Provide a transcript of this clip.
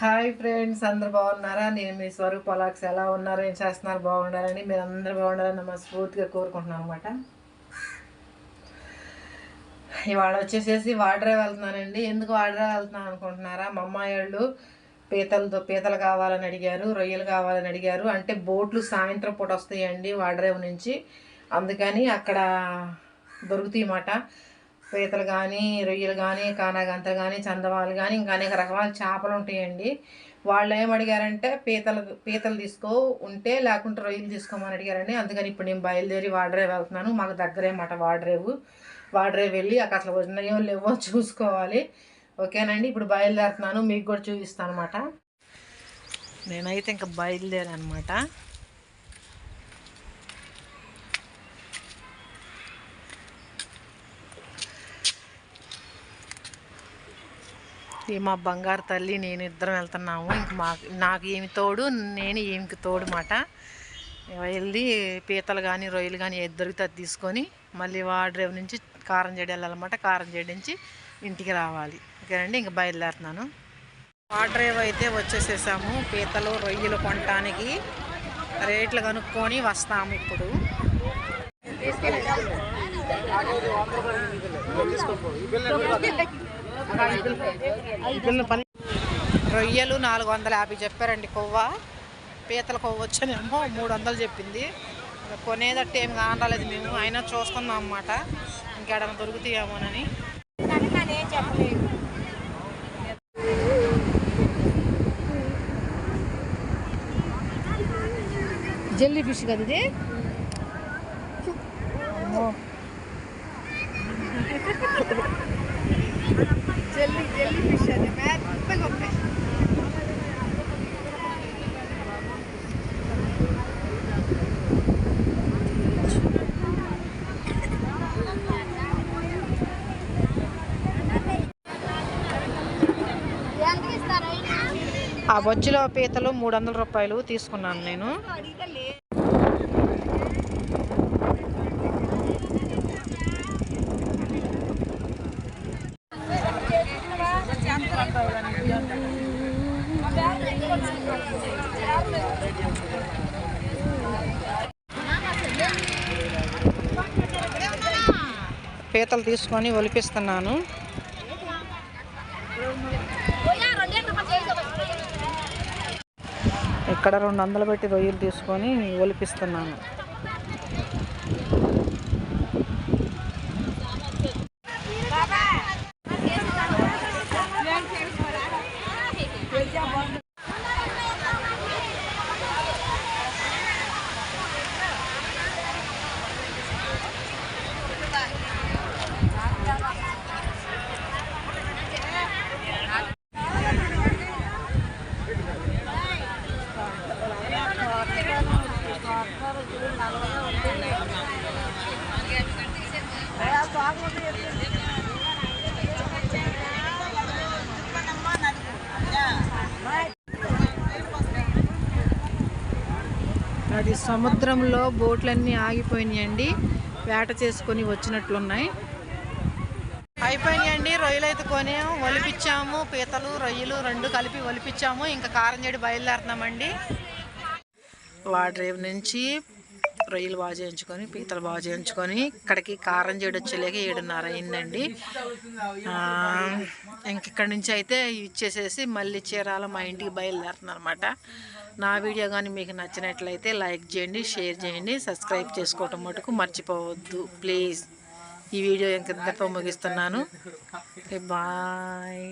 Hi friends అందరు బాగున్నారా? నేను మీ స్వరూప్ అలాక్స్ ఎలా ఉన్నారు? ఏం చేస్తున్నారు? బాగుండాలని మీరు అందరు బాగుండాలని మనస్ఫూర్తిగా కోరుకుంటున్నాను అనమాట ఇవాళ వచ్చేసేసి వాడరే వెళ్తున్నానండి. ఎందుకు వాడరే వెళ్తున్నాను అనుకుంటున్నారా? మా అమ్మాయి వాళ్ళు పీతలతో పీతలు కావాలని అడిగారు రొయ్యలు కావాలని అడిగారు. అంటే బోట్లు సాయంత్రం పూట వస్తాయండి వాడరేవు నుంచి. అందుకని అక్కడ దొరుకుతాయి అన్నమాట పీతలు కానీ రొయ్యలు కానీ కానాగంతలు కానీ చందమాలు కానీ ఇంకా అనేక రకాల చేపలు ఉంటాయండి. వాళ్ళు ఏమడిగారంటే పీతలు పీతలు తీసుకో ఉంటే లేకుంటే రొయ్యలు తీసుకోమని అడిగారండి. అందుకని ఇప్పుడు నేను బయలుదేరి వాడ్రేవ్ వెళ్తున్నాను. మాకు దగ్గరే మాట వాడరేవు. వాడ్రేవ్ వెళ్ళి అక్కడ అసలు ఉన్నాయో లేవో చూసుకోవాలి. ఓకేనండి ఇప్పుడు బయలుదేరుతున్నాను. మీకు కూడా చూపిస్తాను అనమాట నేనైతే ఇంకా బయలుదేరాను అనమాట మా బంగారు తల్లి నేను ఇద్దరం వెళ్తున్నాము. ఇంక మా నాకు ఏమి తోడు నేను ఏమికి తోడు మాట. వెళ్ళి పీతలు కానీ రొయ్యలు కానీ ఏది దొరికితే అది తీసుకొని మళ్ళీ వాడ్రేవ్ నుంచి కారం చెడి వెళ్ళాలన్నమాట. కారం చెడి నుంచి ఇంటికి రావాలి. ఓకేనండి ఇంక బయలుదేరుతున్నాను. వాడ్రేవ్ అయితే వచ్చేసేసాము. పీతలు రొయ్యలు కొనటానికి రేట్లు కనుక్కొని వస్తాము ఇప్పుడు. రొయ్యలు నాలుగు వందల యాభై చెప్పారండి కొవ్వ. పీతల కొవ్వ వచ్చానేమో మూడు వందలు చెప్పింది. కొనేదట్టు ఏమి కానరాలేదు మేము. అయినా చూస్తున్నాం అన్నమాట. ఇంకేడన్నా దొరుకుతాయేమోనని. జెల్లీ ఫిష్ కదా ఇది? అమ్మో. జెల్లీ జెల్లీ ఫిష్ అది. మెత్తగా ఉంటాయి ఆ బొచ్చులో పీతలు మూడు వందల రూపాయలు తీసుకున్నాను నేను. పీతలు తీసుకొని ఒలిపిస్తున్నాను. ఇక్కడ రెండు వందలు పెట్టి రొయ్యలు తీసుకొని ఒలిపిస్తున్నాను. అది సముద్రంలో బోట్లన్నీ ఆగిపోయినాయండి. వేట చేసుకొని వచ్చినట్లున్నాయి. అయిపోయినాయండి. రొయ్యలు అయితే కొని ఒలిపించాము పీతలు రొయ్యలు రెండు కలిపి ఒలిపించాము ఇంకా కారం చెడి బయలుదేరుతున్నామండి. వాడ్రేవ్ నుంచి రొయ్యలు బాగా చేయించుకొని పీతలు బాగా చేయించుకొని ఇక్కడికి కారం చేయడం వచ్చేలాగా ఏడున్నర అయిందండి. ఇంకిక్కడి ఇంక ఇక్కడి నుంచి అయితే ఇచ్చేసేసి మళ్ళీ చీరాల మా ఇంటికి బయలుదేరుతున్నారనమాట నా వీడియో కానీ మీకు నచ్చినట్లయితే లైక్ చేయండి షేర్ చేయండి సబ్స్క్రైబ్ చేసుకోవటం మటుకు మర్చిపోవద్దు. ప్లీజ్ ఈ వీడియో ఇంకింతతో ముగిస్తున్నాను. బాయ్.